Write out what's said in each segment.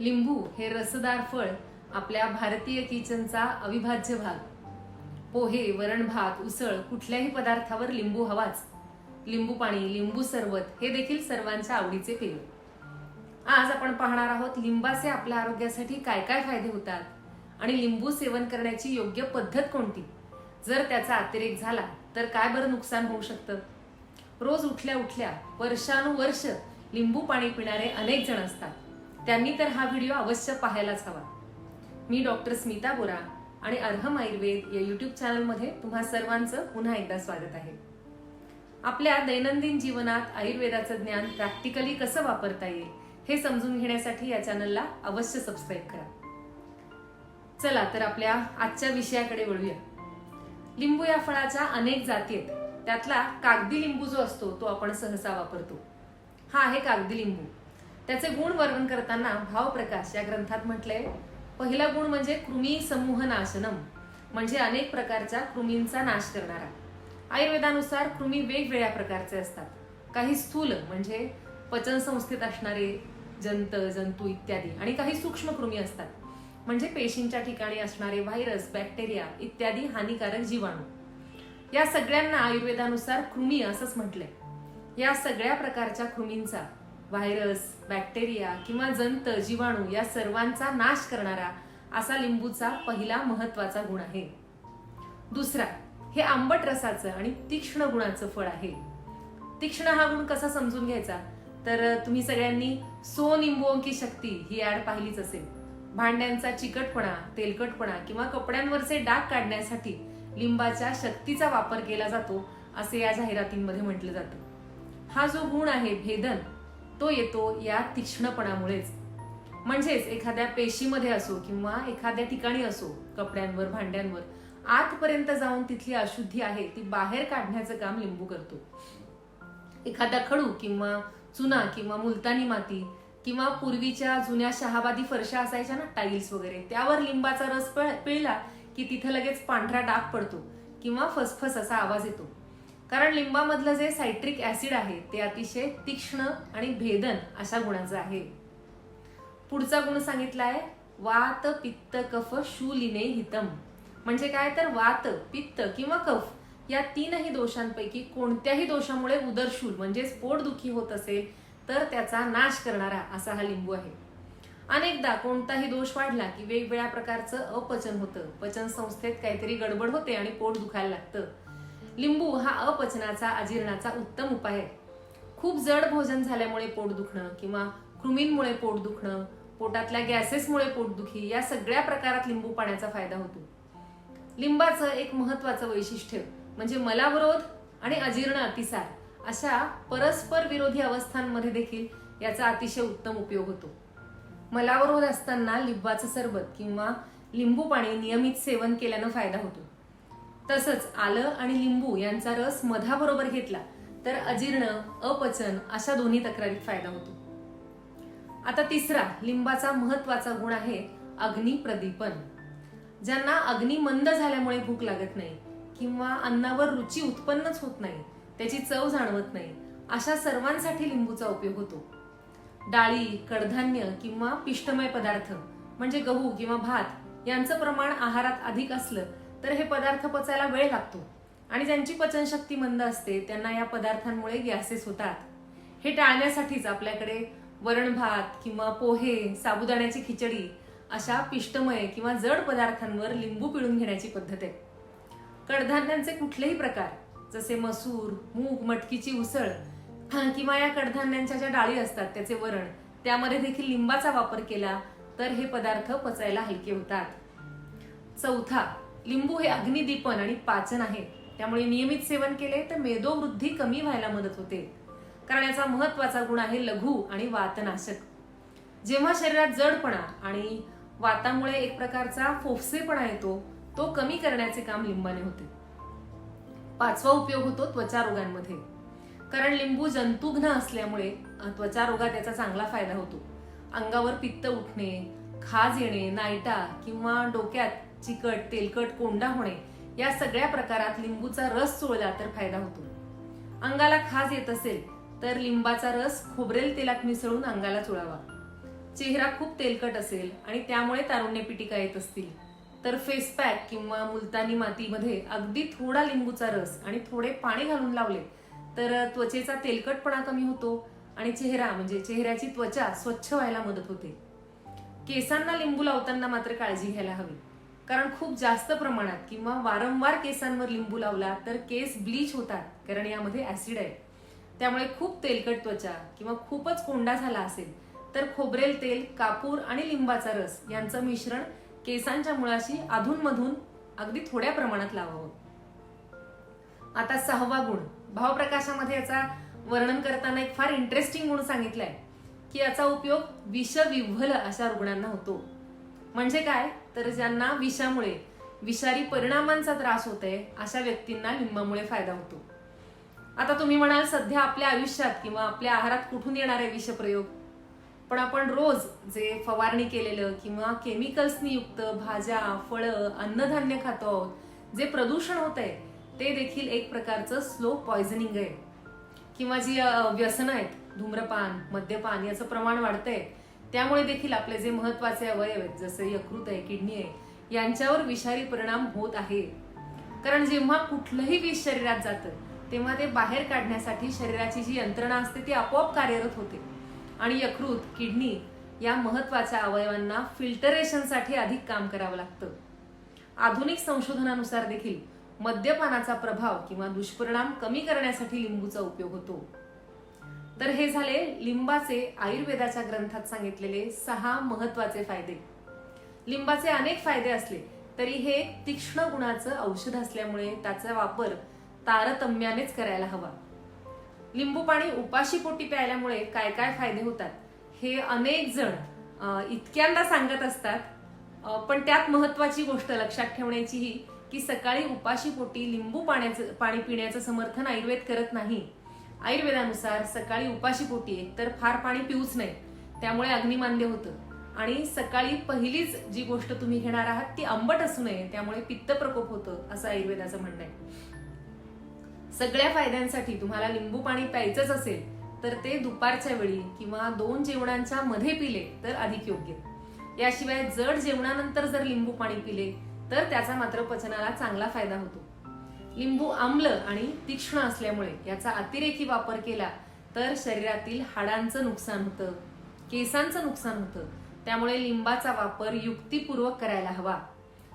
लिंबू हे रसदार फळ आपल्या भारतीय किचनचा अविभाज्य भाग. पोहे वरण भात उसळ कुठल्याही पदार्थावर लिंबू हवाच. लिंबू पाणी लिंबू सरबत हे देखील सर्वांच्या आवडीचे पेय. आज आपण पाहणार आहोत लिंबाचे आपल्या आरोग्यासाठी काय काय फायदे होतात आणि लिंबू सेवन करण्याची योग्य पद्धत कोणती? जर त्याचा अतिरेक झाला तर काय बरं नुकसान होऊ शकतं? रोज उठल्या उठल्या वर्षानुवर्ष लिंबू पाणी पिणारे अनेक जण असतात. त्यांनी तर हा व्हिडिओ अवश्य पाहायलाच हवा. मी डॉक्टर स्मिता बोरा आणि अर्हम आयुर्वेद या युट्यूब चॅनलमध्ये तुम्हा सर्वांचं पुन्हा एकदा स्वागत आहे. आपल्या दैनंदिन जीवनात आयुर्वेदाचं ज्ञान प्रॅक्टिकली कसं वापरता येईल हे समजून घेण्यासाठी या चॅनलला अवश्य सबस्क्राईब करा. चला तर आपल्या आजच्या विषयाकडे वळूया. लिंबू या फळाच्या अनेक जाती आहेत. त्यातला कागदी लिंबू जो असतो तो आपण सहसा वापरतो. हा आहे कागदी लिंबू. त्याचे गुण वर्णन करताना भावप्रकाश या ग्रंथात म्हटले पहिला गुण म्हणजे कृमी समूह नाशनम म्हणजे अनेक प्रकारच्या कृमींचा नाश करणारा. आयुर्वेदानुसार कृमी वेगवेगळ्या प्रकारचे असतात. काही स्थूल म्हणजे पचन संस्थेत असणारे जंत जंतू इत्यादी आणि काही सूक्ष्म कृमी असतात. म्हणजे पेशींच्या ठिकाणी असणारे व्हायरस बॅक्टेरिया इत्यादी हानिकारक जीवाणू. या सगळ्यांना आयुर्वेदानुसार कृमी असंच म्हटलंय या सगळ्या प्रकारच्या कृमींचा व्हायरस बॅक्टेरिया किंवा जंत जीवाणू या सर्वांचा नाश करणारा असा लिंबूचा पहिला महत्त्वाचा गुण आहे. दुसरा हे आंबट रसाचं आणि तीक्ष्ण गुणाचं फळ आहे. तीक्ष्ण हा गुण कसा समजून घ्यायचा? तर तुम्ही सगळ्यांनी सो निंबोंकी शक्ती ही ऍड पाहिलीच असेल. भांड्यांचा चिकटपणा तेलकटपणा किंवा कपड्यांवरचे डाग काढण्यासाठी लिंबाच्या शक्तीचा वापर केला जातो असे या जाहिरातींमध्ये म्हटलं जातं. हा जो गुण आहे भेदन तो येतो या तीक्ष्णपणामुळेच. म्हणजेच एखाद्या पेशीमध्ये असो किंवा एखाद्या ठिकाणी असो कपड्यांवर भांड्यांवर आतपर्यंत जाऊन तिथली अशुद्धी आहे ती बाहेर काढण्याचं काम लिंबू करतो. एखादा खडू किंवा चुना किंवा मुलतानी माती किंवा पूर्वीच्या जुन्या शहाबादी फरशा असायच्या ना टाईल्स वगैरे त्यावर लिंबाचा रस पिळला की तिथं लगेच पांढरा डाग पडतो किंवा फसफस असा आवाज येतो. कारण लिंबामधलं जे सायट्रिक ऍसिड आहे ते अतिशय तीक्ष्ण आणि भेदन अशा गुणाचं आहे. पुढचा गुण सांगितलाय वात पित्त कफ शूलिने हितम. म्हणजे काय? तर वात पित्त किंवा कफ या तीनही दोषांपैकी कोणत्याही दोषामुळे उदरशूल म्हणजेच पोटदुखी होत असेल तर त्याचा नाश करणारा असा हा लिंबू आहे. अनेकदा कोणताही दोष वाढला की वेगवेगळ्या प्रकारचं अपचन होतं. पचन संस्थेत काहीतरी गडबड होते आणि पोट दुखायला लागतं. लिंबू हा अपचनाचा अजीर्णाचा उत्तम उपाय आहे. खूप जड भोजन झाल्यामुळे पोट दुखणं किंवा कृमींमुळे पोट दुखणं पोटातल्या गॅसेसमुळे पोटदुखी या सगळ्या प्रकारात लिंबू पाण्याचा फायदा होतो. लिंबाचं एक महत्वाचं वैशिष्ट्य म्हणजे मलावरोध आणि अजीर्ण अतिसार अशा परस्पर विरोधी अवस्थांमध्ये देखील याचा अतिशय उत्तम उपयोग होतो. मलावरोध असताना लिंबाचं सरबत किंवा लिंबू पाणी नियमित सेवन केल्यानं फायदा होतो. तसंच आलं आणि लिंबू यांचा रस मधाबरोबर घेतला तर अजीर्ण अपचन अशा दोन्ही तक्रारीत फायदा होतो. आता तिसरा लिंबाचा महत्त्वाचा गुण आहे अग्निप्रदीपन. ज्यांना अग्नी मंद झाल्यामुळे भूक लागत नाही किंवा अन्नावर रुची उत्पन्नच होत नाही त्याची चव जाणवत नाही अशा सर्वांसाठी लिंबूचा उपयोग होतो. डाळी कडधान्य किंवा पिष्टमय पदार्थ म्हणजे गहू किंवा भात यांचं प्रमाण आहारात अधिक असलं तर हे पदार्थ पचायला वेळ लागतो. आणि ज्यांची पचनशक्ती मंद असते त्यांना या पदार्थांमुळे गॅसेस होतात. हे टाळण्यासाठीच आपल्याकडे वरण भात किंवा पोहे साबुदाण्याची खिचडी अशा पिष्टमय किंवा जड पदार्थांवर लिंबू पिळून घेण्याची पद्धत आहे. कडधान्यांचे कुठलेही प्रकार जसे मसूर मूग मटकीची उसळ किंवा या कडधान्यांच्या ज्या डाळी असतात त्याचे वरण त्यामध्ये देखील लिंबाचा वापर केला तर हे पदार्थ पचायला हलके होतात. चौथा लिंबू हे अग्निदीपन आणि पाचन आहे. त्यामुळे नियमित सेवन केले तर मेदोवृद्धी कमी व्हायला मदत होते. कारण याचा महत्त्वाचा गुण आहे लघु आणि वातनाशक. जेव्हा शरीरात जडपणा आणि वातामुळे एक प्रकारचा फोफसेपणा येतो तो कमी करण्याचे काम लिंबाने होते. पाचवा उपयोग होतो त्वचा रोगांमध्ये. कारण लिंबू जंतुघ्न असल्यामुळे त्वचा रोगात याचा चांगला फायदा होतो. अंगावर पित्त उठणे खाज येणे नायटा किंवा डोक्यात चिकट तेलकट कोंडा होणे या सगळ्या प्रकारात लिंबूचा रस चोळला तर फायदा होतो. अंगाला खाज येत असेल तर लिंबाचा रस खोबरेल तेलात मिसळून अंगाला चोळावा. चेहरा खूप तेलकट असेल आणि त्यामुळे तारुण्य पिटिका येत असतील. तर फेस पॅक किंवा मुलतानी मातीमध्ये अगदी थोडा लिंबूचा रस आणि थोडे पाणी घालून लावले तर त्वचेचा तेलकटपणा कमी होतो आणि चेहरा म्हणजे चेहऱ्याची त्वचा स्वच्छ व्हायला मदत होते. केसांना लिंबू लावताना मात्र काळजी घ्यायला हवी. कारण खूप जास्त प्रमाणात किंवा वारंवार केसांवर लिंबू लावला तर केस ब्लीच होतात कारण यामध्ये ऍसिड आहे. त्यामुळे खूप तेलकट त्वचा किंवा खूपच कोंडा झाला असेल तर खोबरेल तेल कापूर आणि लिंबाचा रस यांचं मिश्रण केसांच्या मुळाशी अधूनमधून अगदी थोड्या प्रमाणात लावावं. आता सहावा गुण. भावप्रकाशामध्ये याचा वर्णन करताना एक फार इंटरेस्टिंग गुण सांगितलाय की याचा उपयोग विषविव्हल अशा रुग्णांना होतो. म्हणजे काय? तर ज्यांना विषामुळे विषारी परिणामांचा त्रास होतोय अशा व्यक्तींना लिंबामुळे फायदा होतो. आता तुम्ही म्हणाल सध्या आपल्या आयुष्यात किंवा आपल्या आहारात कुठून येणारे विषप्रयोग पण आपण रोज जे फवारणी केलेलं किंवा केमिकल्सनी युक्त भाज्या फळं अन्नधान्य खातो आहोत जे प्रदूषण होत आहे ते देखील एक प्रकारचं स्लो पॉयझनिंग आहे. किंवा जी व्यसनं आहेत धूम्रपान मद्यपान याचं प्रमाण वाढतंय त्यामुळे देखील आपले जे महत्त्वाचे अवयव आहेत जसे यकृत आहे किडनी आहे यांच्यावर विषारी परिणाम होत आहे. कारण जेव्हा कुठलंही विष शरीरात जातं तेव्हा ते बाहेर काढण्यासाठी शरीराची जी यंत्रणा असते ती आपोआप कार्यरत होते. आणि यकृत किडनी या महत्त्वाच्या अवयवांना फिल्टरेशनसाठी अधिक काम करावं लागतं. आधुनिक संशोधनानुसार देखील मद्यपानाचा प्रभाव किंवा दुष्परिणाम कमी करण्यासाठी लिंबूचा उपयोग होतो. तर हे झाले लिंबाचे आयुर्वेदाच्या ग्रंथात सांगितलेले सहा महत्त्वाचे फायदे. लिंबाचे अनेक फायदे असले तरी हे तीक्ष्ण गुणाचं औषध असल्यामुळे त्याचा वापर तारतम्यानेच करायला हवा. लिंबू पाणी उपाशी पोटी प्यायल्यामुळे काय काय फायदे होतात हे अनेक जण इतक्यांदा सांगत असतात. पण त्यात महत्वाची गोष्ट लक्षात ठेवण्याची ही की सकाळी उपाशी पोटी लिंबू पाण्याचं पाणी पिण्याचं समर्थन आयुर्वेद करत नाही. आयुर्वेदानुसार सकाळी उपाशी पोटी आहे तर फार पाणी पिऊच नये त्यामुळे अग्निमांद्य होतं. आणि सकाळी पहिलीच जी गोष्ट तुम्ही घेणार आहात ती आंबट असू नये त्यामुळे पित्त प्रकोप होतं असं आयुर्वेदाचं म्हणणं आहे. सगळ्या फायद्यांसाठी तुम्हाला लिंबू पाणी प्यायचंच असेल तर ते दुपारच्या वेळी किंवा दोन जेवणांच्या मध्ये पिले तर अधिक योग्य. याशिवाय जड जेवणानंतर जर लिंबू पाणी पिले तर त्याचा मात्र पचनाला चांगला फायदा होतो. लिंबू आम्ल आणि तीक्ष्ण असल्यामुळे याचा अतिरेकी वापर केला तर शरीरातील हाडांचं नुकसान होतं केसांचं नुकसान होतं. त्यामुळे लिंबाचा वापर युक्तीपूर्वक करायला हवा.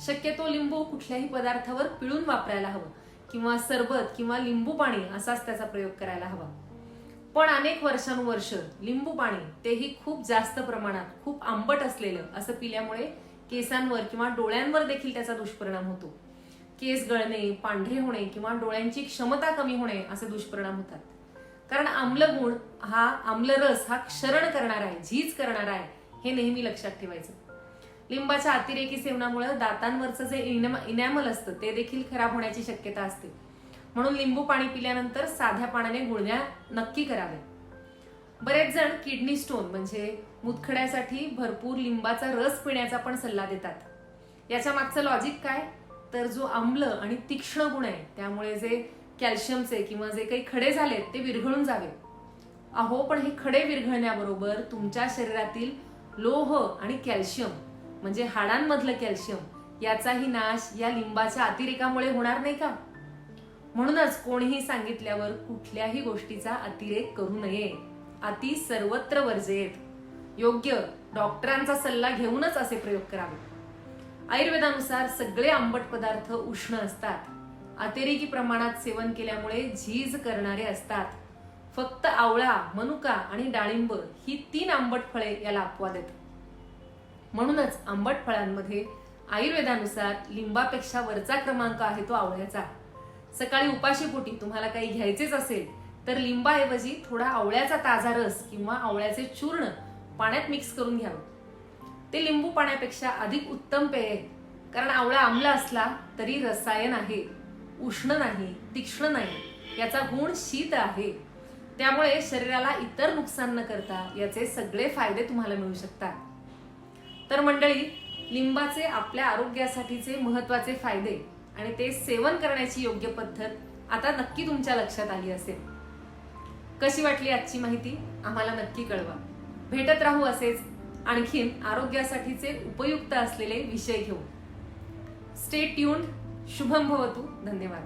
शक्यतो लिंबू कुठल्याही पदार्थावर पिळून वापरायला हवं किंवा सरबत किंवा लिंबू पाणी असाच त्याचा प्रयोग करायला हवा. पण अनेक वर्षानुवर्ष लिंबू पाणी तेही खूप जास्त प्रमाणात खूप आंबट असलेलं असं पिल्यामुळे केसांवर किंवा डोळ्यांवर देखील त्याचा दुष्परिणाम होतो. केस गळणे पांढरे होणे किंवा डोळ्यांची क्षमता कमी होणे असे दुष्परिणाम होतात. कारण आम्ल गुण हा आम्लरस हा क्षरण करणार आहे झीज करणार आहे हे नेहमी लक्षात ठेवायचं. लिंबाच्या अतिरेकी सेवनामुळे दातांवरचं जे इनॅमल असतं ते देखील खराब होण्याची शक्यता असते. म्हणून लिंबू पाणी पिल्यानंतर साध्या पाण्याने गुळण्या नक्की कराव्या बरेच जण किडनी स्टोन म्हणजे मुतखड्यासाठी भरपूर लिंबाचा रस पिण्याचा पण सल्ला देतात. याच्या मागचं लॉजिक काय? तर जो आम्ल आणि तीक्ष्ण गुण आहे त्यामुळे जे कॅल्शियमचे किंवा जे काही खडे झालेत ते विरघळून जावे. अहो पण हे खडे विरघळण्याबरोबर तुमच्या शरीरातील लोह आणि कॅल्शियम म्हणजे हाडांमधलं कॅल्शियम याचाही नाश या लिंबाच्या अतिरेकामुळे होणार नाही का? म्हणूनच कोणीही सांगितल्यावर कुठल्याही गोष्टीचा अतिरेक करू नये. अति सर्वत्र वर्जेत. योग्य डॉक्टरांचा सल्ला घेऊनच असे प्रयोग करावे. आयुर्वेदानुसार सगळे आंबट पदार्थ उष्ण असतात. अतिरेकी प्रमाणात सेवन केल्यामुळे झीज करणारे असतात. फक्त आवळा मनुका आणि डाळिंब ही तीन आंबट फळे याला अपवाद आहेत. म्हणूनच आंबट फळांमध्ये आयुर्वेदानुसार लिंबापेक्षा वरचा क्रमांक आहे तो आवळ्याचा. सकाळी उपाशीपोटी तुम्हाला काही घ्यायचेच असेल तर लिंबाऐवजी थोडा आवळ्याचा ताजा रस किंवा आवळ्याचे चूर्ण पाण्यात मिक्स करून घ्यावं. ते लिंबू पाण्यापेक्षा अधिक उत्तम पेय. आहे कारण आवळा आमला असला तरी रसायन आहे. उष्ण नाही तीक्ष्ण नाही याचा गुण शीत आहे. त्यामुळे शरीराला इतर नुकसान न करता याचे सगळे फायदे तुम्हाला मिळू शकतात. तर मंडळी लिंबाचे आपल्या आरोग्यासाठीचे महत्त्वाचे फायदे आणि ते सेवन करण्याची योग्य पद्धत आता नक्की तुमच्या लक्षात आली असेल. कशी वाटली आजची माहिती? आम्हाला नक्की कळवा. भेटत राहू असेच आणखीन आरोग्यासाठीचे उपयुक्त असलेले विषय घेऊ. स्टे ट्यून्ड शुभम भवतू. धन्यवाद.